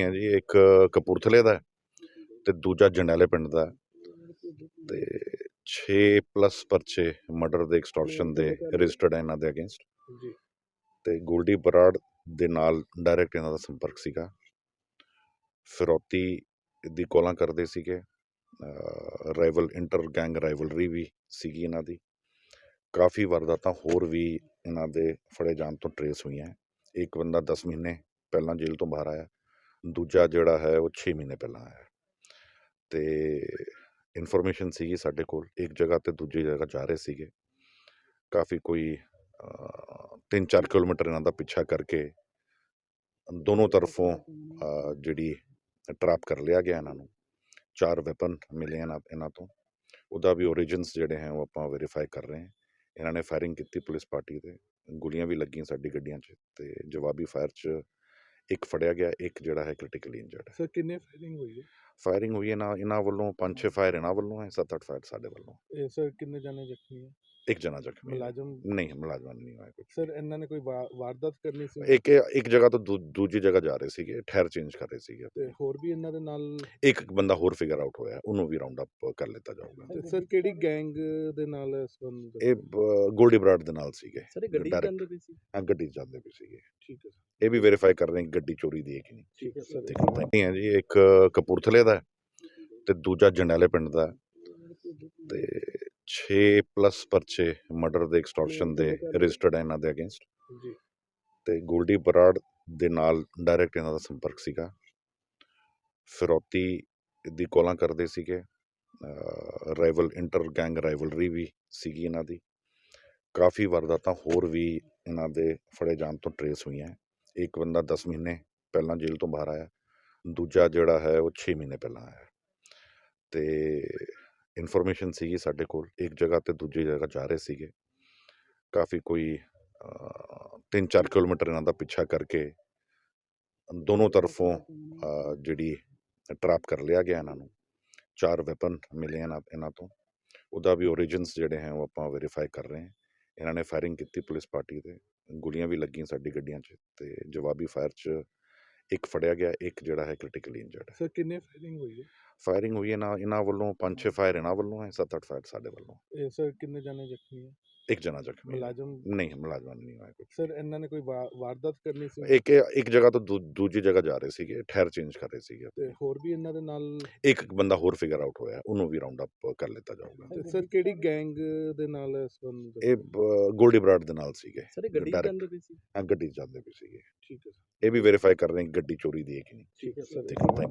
ਹੈ ਜੀ ਇੱਕ ਕਪੂਰਥਲੇ ਦਾ ਤੇ ਦੂਜਾ ਜੰਡਾਲੇ ਪਿੰਡ ਦਾ ਤੇ 6 ਪਲੱਸ ਪਰਚੇ ਮਰਡਰ ਦੇ ਐਕਸਟੋਰਸ਼ਨ ਦੇ ਰਜਿਸਟਰਡ ਹੈ ਇਹਨਾਂ ਦੇ ਅਗੇਂਸਟ ਜੀ। ਤੇ ਗੋਲਡੀ ਬਰਾੜ ਦੇ ਨਾਲ ਡਾਇਰੈਕਟ ਇਹਨਾਂ ਦਾ ਸੰਪਰਕ ਸੀਗਾ। ਫਿਰੌਤੀ ਦੀ ਕੋਲਾਂ ਕਰਦੇ ਸੀਗੇ। ਰਾਈਵਲ ਇੰਟਰ ਗੈਂਗ ਰਾਈਵਲਰੀ ਵੀ ਸੀਗੀ ਇਹਨਾਂ ਦੀ। ਕਾਫੀ ਵਾਰਦਾਤਾਂ ਹੋਰ ਵੀ ਇਹਨਾਂ ਦੇ ਫੜੇ ਜਾਣ ਤੋਂ ਟਰੇਸ ਹੋਈਆਂ। ਇੱਕ ਬੰਦਾ 10 ਮਹੀਨੇ ਪਹਿਲਾਂ ਜੇਲ੍ਹ ਤੋਂ ਬਾਹਰ ਆਇਆ। ਦੂਜਾ ਜਿਹੜਾ ਹੈ ਉਹ 6 ਮਹੀਨੇ ਪਹਿਲਾਂ ਆਇਆ ਤੇ ਇਨਫੋਰਮੇਸ਼ਨ ਸੀਗੀ ਸਾਡੇ ਕੋਲ, ਇੱਕ ਜਗ੍ਹਾ ਤੇ ਦੂਜੀ ਜਗ੍ਹਾ ਜਾ ਰਹੇ ਸੀਗੇ। ਕਾਫੀ ਕੋਈ 3-4 ਕਿਲੋਮੀਟਰ ਇਹਨਾਂ ਦਾ ਪਿੱਛਾ ਕਰਕੇ ਦੋਨੋਂ ਤਰਫੋਂ ਜਿਹੜੀ ਟਰੈਪ ਕਰ ਲਿਆ ਗਿਆ ਇਹਨਾਂ ਨੂੰ। ਚਾਰ ਵੈਪਨ ਮਿਲੇ ਇਹਨਾਂ ਇਹਨਾਂ ਤੋਂ। ਉਹਦਾ ਵੀ origins ਜਿਹੜੇ ਹੈ ਉਹ ਆਪਾਂ ਵੈਰੀਫਾਈ ਕਰ ਰਹੇ ਹਾਂ। ਇਹਨਾਂ ਨੇ ਫਾਇਰਿੰਗ ਕੀਤੀ ਪੁਲਿਸ ਪਾਰਟੀ ਤੇ। ਗੋਲੀਆਂ ਵੀ ਲੱਗੀਆਂ ਸਾਡੀ ਗੱਡੀਆਂ 'ਚ ਤੇ ਜਵਾਬੀ ਫਾਇਰ 'ਚ ਇੱਕ ਫੜਿਆ ਗਿਆ ਇੱਕ ਜਿਹੜਾ ਹੈ ਕ੍ਰਿਟੀਕਲੀ ਇੰਜਰਡ ਹੈ। ਸਰ ਕਿੰਨੇ ਫਾਇਰਿੰਗ ਹੋਈ ਹੈ? ਫਾਇਰਿੰਗ ਹੋਈ ਇਹਨਾਂ ਇਹਨਾਂ ਵੱਲੋਂ ਪੰਜ ਛੇ ਫਾਇਰ ਇਹਨਾਂ ਵੱਲੋਂ ਹੈ ਸੱਤ ਅੱਠ ਫਾਇਰ ਸਾਡੇ ਵੱਲੋਂ ਇਹ ਸਰ ਕਿੰਨੇ ਜਾਣੇ ਜ਼ਖਮੀ ਹੈ? ਇੱਕ ਜਣਾ ਜ਼ਖਮੀ ਹੈ। ਮੁਲਾਜ਼ਮ? ਨਹੀਂ ਮੁਲਾਜ਼ਮਾਂ ਨਹੀਂ ਹੋਇਆ ਕੁਝ ਸਰ ਇਹਨਾਂ ਨੇ ਕੋਈ ਵਾ- ਵਾਰਦਾਤ ਕਰਨੀ ਸੀ? ਇੱਕ ਇੱਕ ਜਗ੍ਹਾ ਤੋਂ ਦੂ- ਦੂਜੀ ਜਗ੍ਹਾ ਜਾ ਰਹੇ ਸੀਗੇ ਠਹਿਰ ਚੇਂਜ ਕਰ ਰਹੇ ਸੀਗੇ ਤੇ ਹੋਰ ਵੀ ਇਹਨਾਂ ਦੇ ਨਾਲ? ਇੱਕ ਬੰਦਾ ਹੋਰ ਫਿਗਰ ਆਊਟ ਹੋਇਆ ਉਹਨੂੰ ਵੀ ਰਾਉਂਡ ਅਪ ਕਰ ਲਿੱਤਾ ਜਾਊਗਾ। ਤੇ ਸਰ ਕਿਹੜੀ ਗੈਂਗ ਦੇ ਨਾਲ ਹੈ ਸੰਬੰਧ ਇਹ ਬ- ਗੋਲਡੀ ਬਰਾਡ ਦੇ ਨਾਲ ਸੀਗੇ। ਸਰ ਇਹ ਗੱਡੀ direct- ਜਾਂਦੇ ਪਈ ਸੀ? ਹਾਂ ਗੱਡੀ 'ਚ ਜਾਂਦੇ ਵੀ ਸੀਗੇ। ਠੀਕ ਹੈ ਸਰ। ਇਹ ਵੀ ਵੈਰੀਫਾਈ ਕਰ ਰਹੇ ਹਾਂ ਕਿ ਗੱਡੀ ਚੋਰੀ ਦੀ ਹੈ ਕਿ ਨਹੀਂ। ਠੀਕ ਹੈ ਸਰ। ਠੀਕ ਹੈ ਹੈ ਜੀ ਇੱਕ ਕਪੂਰਥਲੇ ਦਾ ਹੈ ਤੇ ਦੂਜਾ ਜੰਡਾਲੇ ਪਿੰਡ ਦਾ ਤੇ 6 ਪਲੱਸ ਪਰਚੇ ਮਰਡਰ ਦੇ ਐਕਸਟੋਰਸ਼ਨ ਦੇ ਰਜਿਸਟਰਡ ਇਹਨਾਂ ਦੇ ਅਗੇਂਸਟ। ਜੀ। ਤੇ ਗੋਲਡੀ ਬਰਾੜ ਦੇ ਨਾਲ ਡਾਇਰੈਕਟ ਇਹਨਾਂ ਦਾ ਸੰਪਰਕ ਸੀਗਾ। ਫਿਰੌਤੀ ਦੀ ਕੋਲਾਂ ਕਰਦੇ ਸੀਗੇ। ਰਾਈਵਲ ਇੰਟਰ ਗੈਂਗ ਰਾਈਵਲਰੀ ਵੀ ਸੀਗੀ ਇਹਨਾਂ ਦੀ। ਕਾਫੀ ਵਾਰਦਾਤਾਂ ਹੋਰ ਵੀ ਇਹਨਾਂ ਦੇ ਫੜੇ ਜਾਣ ਤੋਂ ਟਰੇਸ ਹੋਈਆਂ। ਇੱਕ ਬੰਦਾ 10 ਮਹੀਨੇ ਪਹਿਲਾਂ ਜੇਲ੍ਹ ਤੋਂ ਬਾਹਰ ਆਇਆ। ਦੂਜਾ ਜਿਹੜਾ ਹੈ ਉਹ 6 ਮਹੀਨੇ ਪਹਿਲਾਂ ਆਇਆ। ਤੇ ਇਨਫੋਰਮੇਸ਼ਨ ਸੀਗੀ ਸਾਡੇ ਕੋਲ ਇੱਕ ਜਗ੍ਹਾ ਤੇ ਦੂਜੀ ਜਗ੍ਹਾ ਜਾ ਰਹੇ ਸੀਗੇ। ਕਾਫੀ ਕੋਈ 3-4 ਕਿਲੋਮੀਟਰ ਇਹਨਾਂ ਦਾ ਪਿੱਛਾ ਕਰਕੇ ਦੋਨੋਂ ਤਰਫੋਂ ਜਿਹੜੀ ਟਰੈਪ ਕਰ ਲਿਆ ਗਿਆ ਇਹਨਾਂ ਨੂੰ। ਚਾਰ ਵੈਪਨ ਮਿਲੇ ਇਹਨਾਂ ਇਹਨਾਂ ਤੋਂ। ਉਹਦਾ ਵੀ origins ਜਿਹੜੇ ਹੈ ਉਹ ਆਪਾਂ ਵੈਰੀਫਾਈ ਕਰ ਰਹੇ ਹਾਂ। ਇਹਨਾਂ ਨੇ ਫਾਇਰਿੰਗ ਕੀਤੀ ਪੁਲਿਸ ਪਾਰਟੀ ਤੇ। ਗੋਲੀਆਂ ਵੀ ਲੱਗੀਆਂ ਸਾਡੀ ਗੱਡੀਆਂ 'ਚ ਤੇ ਜਵਾਬੀ ਫਾਇਰ 'ਚ ਇੱਕ ਫੜਿਆ ਗਿਆ ਇੱਕ ਜਿਹੜਾ ਹੈ ਕ੍ਰਿਟੀਕਲੀ ਇੰਜਰਡ ਹੈ ਸਰ ਕਿੰਨੇ ਫਾਇਰਿੰਗ ਹੋਈ ਹੈ? ਫਾਇਰਿੰਗ ਹੋਈ ਇਹਨਾਂ ਇਹਨਾਂ ਵੱਲੋਂ ਪੰਜ ਛੇ ਫਾਇਰ ਇਹਨਾਂ ਵੱਲੋਂ ਹੈ ਸੱਤ ਅੱਠ ਫਾਇਰ ਸਾਡੇ ਵੱਲੋਂ। ਇਹ ਸਰ ਕਿੰਨੇ ਜਾਣੇ ਜ਼ਖਮੀ ਹੈ? ਇੱਕ ਜਣਾ ਜ਼ਖਮੀ ਹੈ। ਮੁਲਾਜ਼ਮ ਨਹੀਂ ਮੁਲਾਜ਼ਮਾਂ ਨਹੀਂ ਹੋਇਆ ਕੁਝ ਸਰ ਇਹਨਾਂ ਨੇ ਕੋਈ ਵਾ- ਵਾਰਦਾਤ ਕਰਨੀ ਸੀ? ਇੱਕ ਇੱਕ ਜਗ੍ਹਾ ਤੋਂ ਦੂ- ਦੂਜੀ ਜਗ੍ਹਾ ਜਾ ਰਹੇ ਸੀਗੇ ਠਹਿਰ ਚੇਂਜ ਕਰ ਰਹੇ ਸੀਗੇ ਤੇ ਹੋਰ ਵੀ ਇਹਨਾਂ ਦੇ ਨਾਲ ਇੱਕ ਬੰਦਾ ਹੋਰ ਫਿਗਰ ਆਊਟ ਹੋਇਆ ਉਹਨੂੰ ਵੀ ਰਾਉਂਡ ਅਪ ਕਰ ਲਿੱਤਾ ਜਾਊਗਾ। ਤੇ ਸਰ ਕਿਹੜੀ ਗੈਂਗ ਦੇ ਨਾਲ ਹੈ ਸੰਬੰਧ ਇਹ ਬ- ਗੋਲਡੀ ਬਰਾਡ ਦੇ ਨਾਲ ਸੀਗੇ। ਸਰ ਇਹ ਗੱਡੀ direct- ਜਾਂਦੇ ਪਈ ਸੀ? ਹਾਂ ਗੱਡੀ 'ਚ ਜਾਂਦੇ ਵੀ ਸੀਗੇ। ਠੀਕ ਹੈ ਸਰ। ਇਹ ਵੀ ਵੈਰੀਫਾਈ ਕਰ ਰਹੇ ਹਾਂ ਕਿ ਗੱਡੀ ਚੋਰੀ ਦੀ ਹੈ ਕਿ ਨਹੀਂ। ਠੀਕ ਹੈ ਸਰ। ਠੀਕ ਹੈ